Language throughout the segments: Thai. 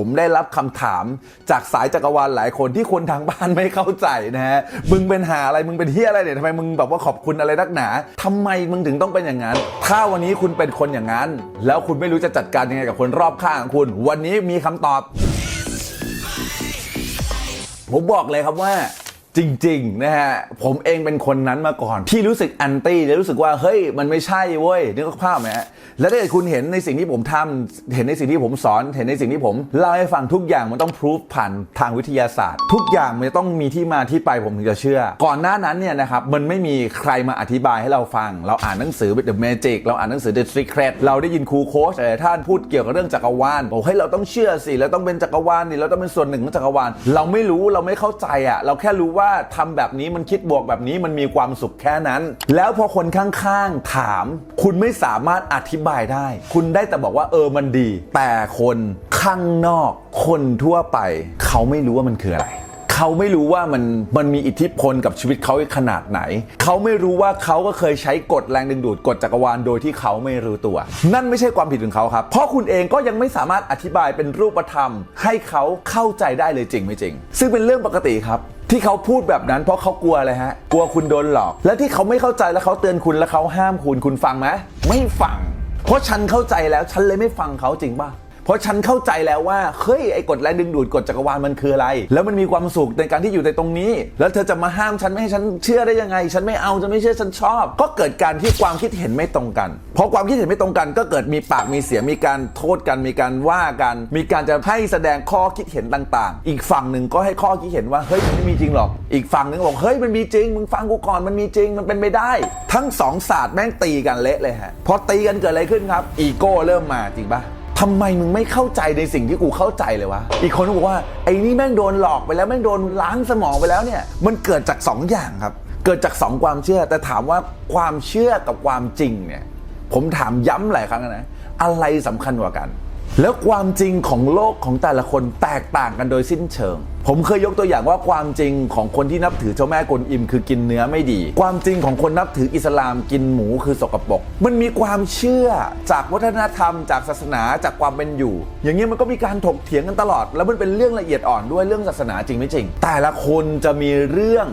ผมได้รับคำถามจากสายจักรวาลหลายคนที่คนทางบ้านไม่เข้าใจนะฮะ มึงเป็นหาอะไร มึงเป็นเฮียอะไรเนี่ยทำไมมึงแบบว่าขอบคุณอะไรนักหนาทำไมมึงถึงต้องเป็นอย่างนั้น ถ้าวันนี้คุณเป็นคนอย่างนั้น แล้วคุณไม่รู้จะจัดการยังไงกับคนรอบข้างของคุณ วันนี้มีคำตอบ ผมบอกเลยครับว่า จริงๆนะฮะผมเองเป็นคนนั้นมาก่อน ที่รู้สึกแอนตี้และรู้สึกว่าเฮ้ยมันไม่ใช่เว้ยนึกภาพไหมฮะแล้วถ้าเกิดคุณเห็นในสิ่งที่ผมทำเห็นในสิ่งที่ผมสอน เห็นในสิ่งที่ผมเล่าให้ฟังทุกอย่างมันต้องพิสูจผ่านทางวิทยาศาสตร์ ทุกอย่างมันจะต้องมีที่มาที่ไปผมถึงจะเชื่อ ก่อนหน้านั้นเนี่ยนะครับมันไม่มีใครมาอธิบายให้เราฟัง เราอ่านหนังสือ The Magic เราอ่านหนังสือ The Secret เราได้ยินครูโค้ชหลายท่านพูดเกี่ยวกับเรื่องจักรวาลบอกให้ยเราต้องเชื่อสิเราต้องเป็นจักรวาลนี่เราต้องเป็นส่วนหนึ่งของจักรวาลเราไม่รู้เราไม่เข้าใจอะเราแค่รู้ว่าาทำแบบนี้มันคิดบวกแบบนี้มันมีความสุขแค่นั้น แล้วพอคนข้างๆถาม คุณไม่สามารถอธิบายได้ คุณได้แต่บอกว่าเออมันดี แต่คนข้างนอก คนทั่วไป เขาไม่รู้ว่ามันคืออะไรเขาไม่รู้ว่ามันมันมีอิทธิพลกับชีวิตเขาขนาดไหน เขาไม่รู้ว่าเขาก็เคยใช้กฎแรงดึงดูดกฎจักรวาลโดยที่เขาไม่รู้ตัว นั่นไม่ใช่ความผิดของเขาครับ เพราะคุณเองก็ยังไม่สามารถอธิบายเป็นรูปธรรม ให้เขาเข้าใจได้เลยจริงไม่จริง ซึ่งเป็นเรื่องปกติครับ ที่เขาพูดแบบนั้นเพราะเขากลัวอะไรฮะ กลัวคุณโดนหลอก และที่เขาไม่เข้าใจแล้วเขาเตือนคุณแล้วเขาห้ามคุณคุณฟังไหมไม่ฟัง เพราะฉันเข้าใจแล้วฉันเลยไม่ฟังเขาจริงป่ะ เพราะฉันเข้าใจแล้วว่าเฮ้ยไอ้กฎแรงดึงดูดกฎจักรวาลมันคืออะไร แล้วมันมีความสุขในการที่อยู่ในตรงนี้ แล้วเธอจะมาห้ามฉันไม่ให้ฉันเชื่อได้ยังไง ฉันไม่เอาฉันไม่เชื่อฉันชอบ ก็เกิดการที่ความคิดเห็นไม่ตรงกันพอความคิดเห็นไม่ตรงกันก็เกิดมีปากมีเสียงมีการโทษกันมีการว่ากัน มีการจะให้แสดงข้อคิดเห็นต่าง ๆ อีกฝั่งหนึ่งก็ให้ข้อคิดเห็นว่าเฮ้ยมันไม่มีจริงหรอก อีกฝั่งหนึ่งบอกเฮ้ยมันมีจริงมึงฟังกูก่อนมันมีจริงมันเป็นไปได้ ทั้งสองศาสตร์แม่งตีกันเละเลยฮะพอตีกันเกิดอะไรขึ้นครับ อีโก้เริ่มมาจริงปะำไมมึงไม่เข้าใจในสิ่งที่กูเข้าใจเลยวะ อีกคนก็บอกว่าไอ้นี่แม่งโดนหลอกไปแล้วแม่งโดนล้างสมองไปแล้วเนี่ย มันเกิดจาก2ออย่างครับ เกิดจาก 2 ความเชื่อ แต่ถามว่าความเชื่อกับความจริงเนี่ย ผมถามย้ำหลายครั้งนะ อะไรสำคัญกว่ากัน แล้วความจริงของโลกของแต่ละคนแตกต่างกันโดยสิ้นเชิง ผมเคยยกตัวอย่างว่าความจริงของคนที่นับถือเจ้าแม่กวนอิมคือกินเนื้อไม่ดี ความจริงของคนนับถืออิสลามกินหมูคือสกปรกมันมีความเชื่อจากวัฒนธรรม จากศาสนาจากความเป็นอยู่ อย่างนี้ยมันก็มีการถกเถียงกันตลอด แล้วมันเป็นเรื่องละเอียดอ่อนด้วยเรื่องศาสนาจริงไม่จริง แต่ละคนจะมีเรื่อง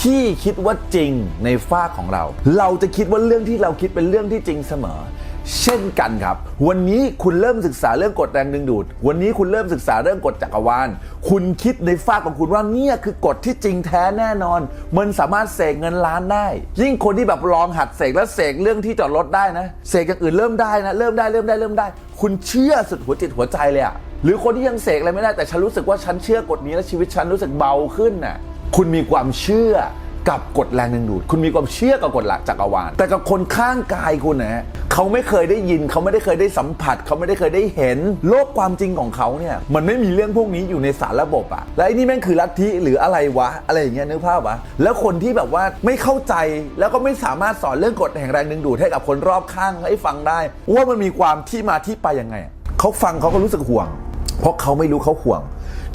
ที่คิดว่าจริงในฝ้าของเรา เราจะคิดว่าเรื่องที่เราคิดเป็นเรื่องที่จริงเสมอ เช่นกันครับ วันนี้คุณเริ่มศึกษาเรื่องกฎแรงดึงดูด วันนี้คุณเริ่มศึกษาเรื่องกฎจักรวาล คุณคิดในฝ้ากของคุณว่าเนี่ยคือกฎที่จริงแท้แน่นอน มันสามารถเสกเงินล้านได้ ยิ่งคนที่แบบลองหัดเสกแล้วเสกเรื่องที่จอดรถได้นะ เสกอย่างอื่นเริ่มได้นะ เริ่มได้เริ่มได้เริ่มได้ คุณเชื่อสุดหัวจิตหัวใจเลยอะหรือคนที่ยังเสกอะไรไม่ได้แต่ฉันรู้สึกว่าฉันเชื่อกฎนี้แล้วชีวิตฉันรู้สึกเบาขึ้นน่ะ คุณมีความเชื่อ กับกฎแรงดึงดูด คุณมีความเชื่อกับกฎหลักจักรวาล แต่กับคนข้างกายคุณนะฮะเขาไม่เคยได้ยินเขาไม่ได้เคยได้สัมผัส เขาไม่ได้เคยได้เห็น โลกความจริงของเขาเนี่ยมันไม่มีเรื่องพวกนี้อยู่ในสารระบบอะและไอ้นี่แม่งคือลัทธิหรืออะไรวะ อะไรอย่างเงี้ยนึกภาพวะแล้วคนที่แบบว่าไม่เข้าใจแล้วก็ไม่สามารถสอนเรื่องกฎแห่งแรงดึงดูดให้กับคนรอบข้างให้ฟังได้ ว่ามันมีความที่มาที่ไปยังไงเขาฟังเขาก็รู้สึกห่วง เพราะเขาไม่รู้เขาห่วง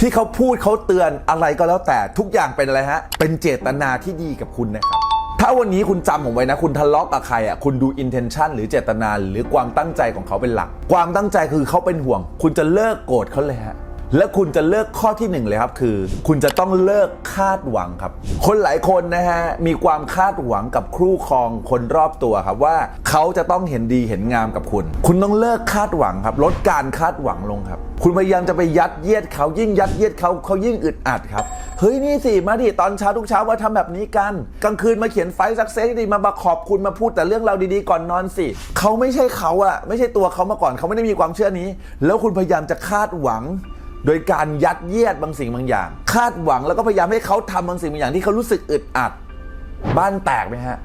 ที่เขาพูดเขาเตือนอะไรก็แล้วแต่ทุกอย่างเป็นอะไรฮะ เป็นเจตนาที่ดีกับคุณนะครับ ถ้าวันนี้คุณจำผมไว้นะ คุณทะเลาะกับใครอะคุณดู intention หรือเจตนาหรือความตั้งใจของเขาเป็นหลัก ความตั้งใจคือเขาเป็นห่วง คุณจะเลิกโกรธเขาเลยฮะ และคุณจะเลิกข้อที่หนึ่งเลยครับคือ คุณจะต้องเลิกคาดหวังครับ คนหลายคนนะฮะมีความคาดหวังกับครู่ครองคนรอบตัวครับว่าเขาจะต้องเห็นดีเห็นงามกับคุณ คุณต้องเลิกคาดหวังครับ ลดการคาดหวังลงครับ คุณพยายามจะไปยัดเยียดเขายิ่งยัดเยียดเขาเขายิ่งอึดอัดครับเฮ้ยนี่สิมาดิตอนเช้าทุกเช้ามาทำแบบนี้กัน กลางคืนมาเขียนไฟสักเซสดีมามาขอบคุณมาพูดแต่เรื่องเราดีๆก่อนนอนสิเขาไม่ใช่เขาอะไม่ใช่ตัวเขามาก่อนเขาไม่ได้มีความเชื่อนี้ แล้วคุณพยายามจะคาดหวัง โดยการยัดเยียดบางสิ่งบางอย่าง คาดหวังแล้วก็พยายามให้เขาทำบางสิ่งบางอย่างที่เขารู้สึกอึดอัด บ้านแตกไหมฮะ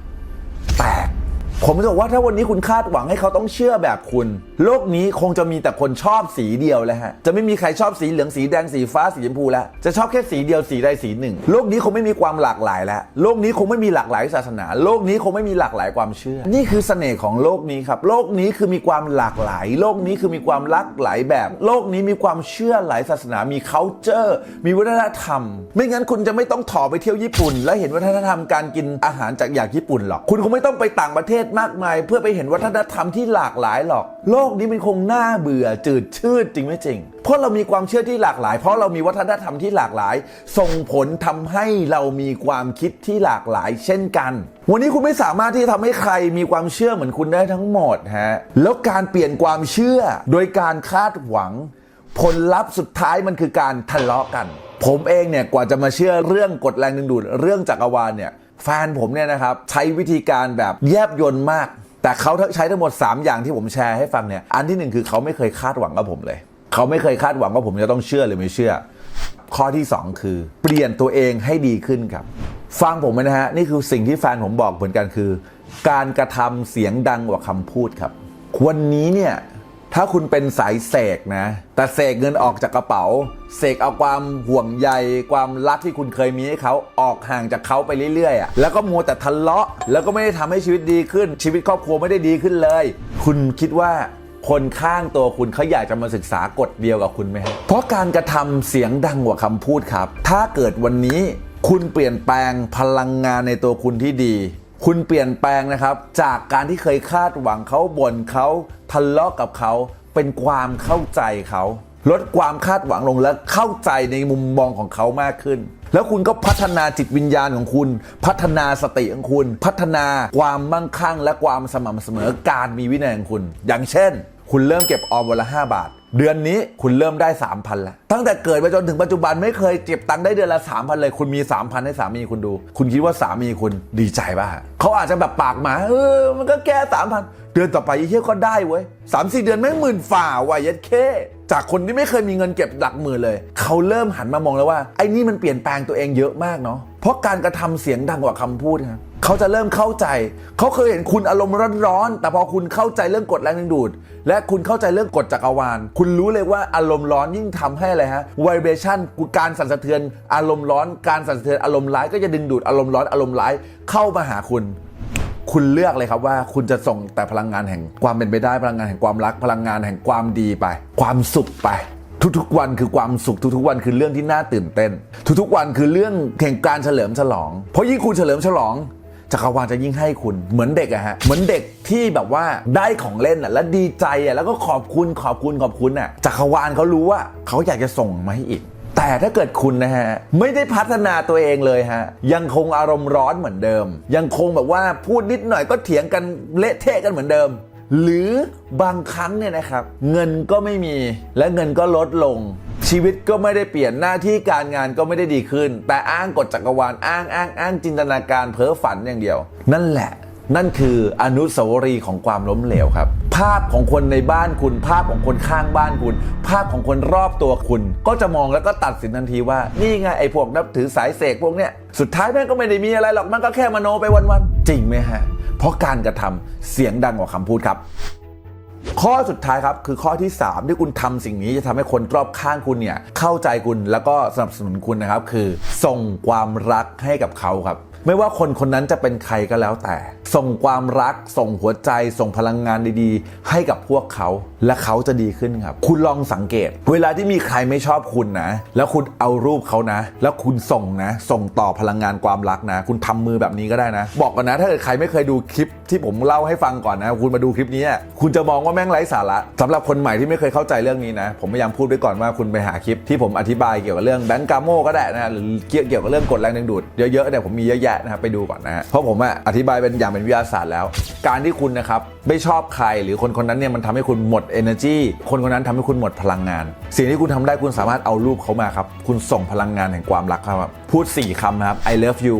ผมจะบอกว่าถ้าวันนี้คุณคาดหวังให้เขาต้องเชื่อแบบคุณ โลกนี้คงจะมีแต่คนชอบสีเดียวแล้วฮะ จะไม่มีใครชอบสีเหลืองสีแดงสีฟ้าสีชมพูแล้ว จะชอบแค่สีเดียวสีใดสีหนึ่ง โลกนี้คงไม่มีความหลากหลายแล้ว โลกนี้คงไม่มีหลากหลายศาสนา โลกนี้คงไม่มีหลากหลายความเชื่อ นี่คือเสน่ห์ของโลกนี้ครับ โลกนี้คือมีความหลากหลาย โลกนี้คือมีความหลากหลายแบบ โลกนี้มีความเชื่อหลายศาสนา มี culture มีวัฒนธรรม ไม่งั้นคุณจะไม่ต้องถอไปเที่ยวญี่ปุ่น และเห็นวัฒนธรรมการกินอาหารจากอย่างญี่ปุ่นหรอก คุณคงไม่ต้องไปต่างประเทศมากมาย เพื่อไปเห็นวัฒนธรรมที่หลากหลายหรอก โลกนี้มันคงน่าเบื่อจืดชืดจริงไม่จริง เพราะเรามีความเชื่อที่หลากหลาย เพราะเรามีวัฒนธรรมที่หลากหลาย ส่งผลทำให้เรามีความคิดที่หลากหลาย เช่นกัน วันนี้คุณไม่สามารถที่จะทำให้ใครมีความเชื่อเหมือนคุณได้ทั้งหมดฮะแล้วการเปลี่ยนความเชื่อ โดยการคาดหวัง ผลลัพธ์สุดท้ายมันคือการทะเลาะกัน ผมเองเนี่ยกว่าจะมาเชื่อเรื่องกฎแรงดึงดูดเรื่องจักรวาลเนี่ย แฟนผมเนี่ยนะครับใช้วิธีการแบบแยบยนต์มาก แต่เขาใช้ทั้งหมด 3 อย่างที่ผมแชร์ให้ฟังเนี่ยอันที่หนึ่งคือเขาไม่เคยคาดหวังกับผมเลย เขาไม่เคยคาดหวังว่าผมจะต้องเชื่อหรือไม่เชื่อ ข้อที่ 2 คือ เปลี่ยนตัวเองให้ดีขึ้นครับฟังผมไว้นะฮะนี่คือสิ่งที่แฟนผมบอกเหมือนกันคือ การกระทำเสียงดังกว่าคำพูดครับ วันนี้เนี่ย ถ้าคุณเป็นสายเสกนะ แต่เสกเงินออกจากกระเป๋า เสกเอาความห่วงใย ความรักที่คุณเคยมีให้เขาออกห่างจากเขาไปเรื่อยๆอะแล้วก็มัวแต่ทะเลาะ แล้วก็ไม่ได้ทำให้ชีวิตดีขึ้น ชีวิตครอบครัวไม่ได้ดีขึ้นเลย คุณคิดว่าคนข้างตัวคุณเขาอยากจะมาศึกษากฎเดียวกับคุณไหมเพราะการกระทำเสียงดังกว่าคำพูดครับ ถ้าเกิดวันนี้คุณเปลี่ยนแปลงพลังงานในตัวคุณที่ดี คุณเปลี่ยนแปลงนะครับ จากการที่เคยคาดหวังเขาบ่นเขาทะเลาะกับเขา เป็นความเข้าใจเขาลดความคาดหวังลงและเข้าใจในมุมมองของเขามากขึ้น แล้วคุณก็พัฒนาจิตวิญญาณของคุณ พัฒนาสติของคุณ พัฒนาความมั่งคั่ง และความสม่ำเสมอการมีวินัยของคุณ อย่างเช่น คุณเริ่มเก็บออมวันละ 5 บาท เดือนนี้คุณเริ่มได้ 3,000แล้วตั้งแต่เกิดมาจนถึงปัจจุบันไม่เคยเก็บตังค์ได้เดือนละ 3,000 เลย คุณมี 3,000 ให้สามีคุณดู คุณคิดว่าสามีคุณดีใจป่ะเขาอาจจะแบบปากหมาเออมันก็แค่3,000 เดือนต่อไปยี่เที่ยก็ได้เว้ยสามสี่เดือนไม่งหมื่นฝ่าว่ะยัดเค จากคนที่ไม่เคยมีเงินเก็บหลักหมื่นเลย เขาเริ่มหันมามองแล้วว่าไอ้นี่มันเปลี่ยนแปลงตัวเองเยอะมากเนาะเพราะการกระทำเสียงดังกว่าคำพูดครับ เขาจะเริ่มเข้าใจ เขาเคยเห็นคุณอารมณ์ร้อนๆ แต่พอคุณเข้าใจเรื่องกฎแรงดึงดูด และคุณเข้าใจเรื่องกฎจักรวาล คุณรู้เลยว่าอารมณ์ร้อนยิ่งทำให้อะไรฮะ vibration การสั่นสะเทือนอารมณ์ร้อน การสั่นสะเทือนอารมณ์ร้ายก็จะดึงดูดอารมณ์ร้อนอารมณ์ร้ายเข้ามาหาคุณ คุณเลือกเลยครับว่าคุณจะส่งแต่พลังงานแห่งความเป็นไปได้พลังงานแห่งความรักพลังงานแห่งความดีไป ความสุขไปทุกๆ วันคือความสุขทุกๆ วันคือเรื่องที่น่าตื่นเต้น ทุกๆ วันคือเรื่องแห่งการเฉลิมฉลอง เพราะยิ่งคุณเฉลิมฉลอง จักรวาลจะยิ่งให้คุณเหมือนเด็กอะฮะเหมือนเด็กที่แบบว่าได้ของเล่นอะแล้วดีใจอะแล้วก็ขอบคุณขอบคุณขอบคุณอะจักรวาลเขารู้ว่าเขาอยากจะส่งมาให้อีกแต่ถ้าเกิดคุณนะฮะ ไม่ได้พัฒนาตัวเองเลยฮะ ยังคงอารมณ์ร้อนเหมือนเดิม ยังคงแบบว่าพูดนิดหน่อยก็เถียงกันเละเทะกันเหมือนเดิม หรือบางครั้งเนี่ยนะครับ เงินก็ไม่มีและเงินก็ลดลง ชีวิตก็ไม่ได้เปลี่ยนหน้าที่การงานก็ไม่ได้ดีขึ้น แต่อ้างกฎจักรวาลอ้างอ้างอ้างจินตนาการเพ้อฝันอย่างเดียว นั่นแหละนั่นคืออนุสาวรีย์ของความล้มเหลวครับ ภาพของคนในบ้านคุณ ภาพของคนข้างบ้านคุณ ภาพของคนรอบตัวคุณ ก็จะมองแล้วก็ตัดสินทันทีว่า นี่ไงไอ้พวกนับถือสายเสกพวกเนี้ย สุดท้ายแม่งก็ไม่ได้มีอะไรหรอก มันก็แค่มโนไปวันๆ จริงไหมฮะ ราะการกระทำเสียงดังกว่าคำพูดครับ ข้อสุดท้ายครับคือข้อที่ 3 ที่คุณทำสิ่งนี้จะทำให้คนรอบข้างคุณเนี่ยเข้าใจคุณแล้วก็สนับสนุนคุณนะครับ คือส่งความรักให้กับเขาครับ ไม่ว่าคนคนนั้นจะเป็นใครก็แล้วแต่ ส่งความรัก ส่งหัวใจ ส่งพลังงานดีๆ ให้กับพวกเขา และเขาจะดีขึ้นครับ คุณลองสังเกต เวลาที่มีใครไม่ชอบคุณนะ แล้วคุณเอารูปเขานะ แล้วคุณส่งนะ ส่งต่อพลังงานความรักนะ คุณทำมือแบบนี้ก็ได้นะ บอกก่อนนะ ถ้าเกิดใครไม่เคยดูคลิปที่ผมเล่าให้ฟังก่อนนะ คุณมาดูคลิปนี้ คุณจะมองว่าแม่งไร้สาระสำหรับคนใหม่ที่ไม่เคยเข้าใจเรื่องนี้นะ ผมพยายามพูดไว้ก่อนว่าคุณไปหาคลิปที่ผมอธิบายเกี่ยวกับเรื่องแบงก์กาโมก็ได้นะหรือเกี่ยวเกี่ยวกับเรื่องกฎแรงดึงดูดเยอะๆเนี่ยผมมีเยอะแยะนะครับไปดูก่อนนะฮะเพราะผมอะอธิบายเป็นอย่างเป็นวิทยาศาสตร์แล้ว การที่คุณนะครับไม่ชอบใครหรือคนคนนั้นเนี่ยมันทำให้คุณหมด energy คนคนนั้นทำให้คุณหมดพลังงาน สิ่งที่คุณทำได้คุณสามารถเอารูปเขามาครับคุณส่งพลังงานแห่งความรักครับพูด 4คำนะครับ I love you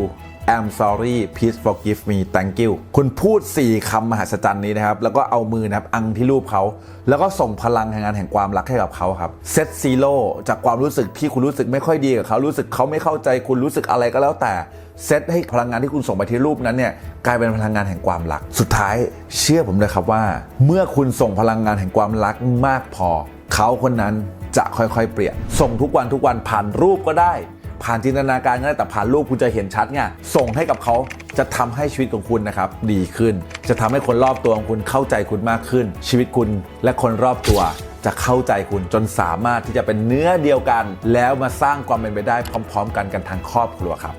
I'm sorry please forgive me thank you คุณพูด 4คำมหัศจรรย์นี้นะครับ แล้วก็เอามือนะครับ อังที่รูปเขา แล้วก็ส่งพลังแห่งงานแห่งความรักให้กับเขาครับเซตซีโร่จากความรู้สึกที่คุณรู้สึกไม่ค่อยดีกับเขารู้สึกเขาไม่เข้าใจคุณรู้สึกอะไรก็แล้วแต่ เซตให้พลังงานที่คุณส่งไปที่รูปนั้นเนี่ยกลายเป็นพลังงานแห่งความรัก สุดท้ายเชื่อผมเลยครับว่า เมื่อคุณส่งพลังงานแห่งความรักมากพอ เขาคนนั้นจะค่อยๆ เปลี่ยน ส่งทุกวันทุกวันผ่านรูปก็ได้ ผ่านจินตนาการก็ได้แต่ผ่านรูปคุณจะเห็นชัดไงส่งให้กับเขาจะทำให้ชีวิตของคุณนะครับดีขึ้น จะทำให้คนรอบตัวของคุณเข้าใจคุณมากขึ้น ชีวิตคุณและคนรอบตัวจะเข้าใจคุณจนสามารถที่จะเป็นเนื้อเดียวกัน แล้วมาสร้างความเป็นไปได้พร้อม ๆ กันกันทางครอบครัวครับ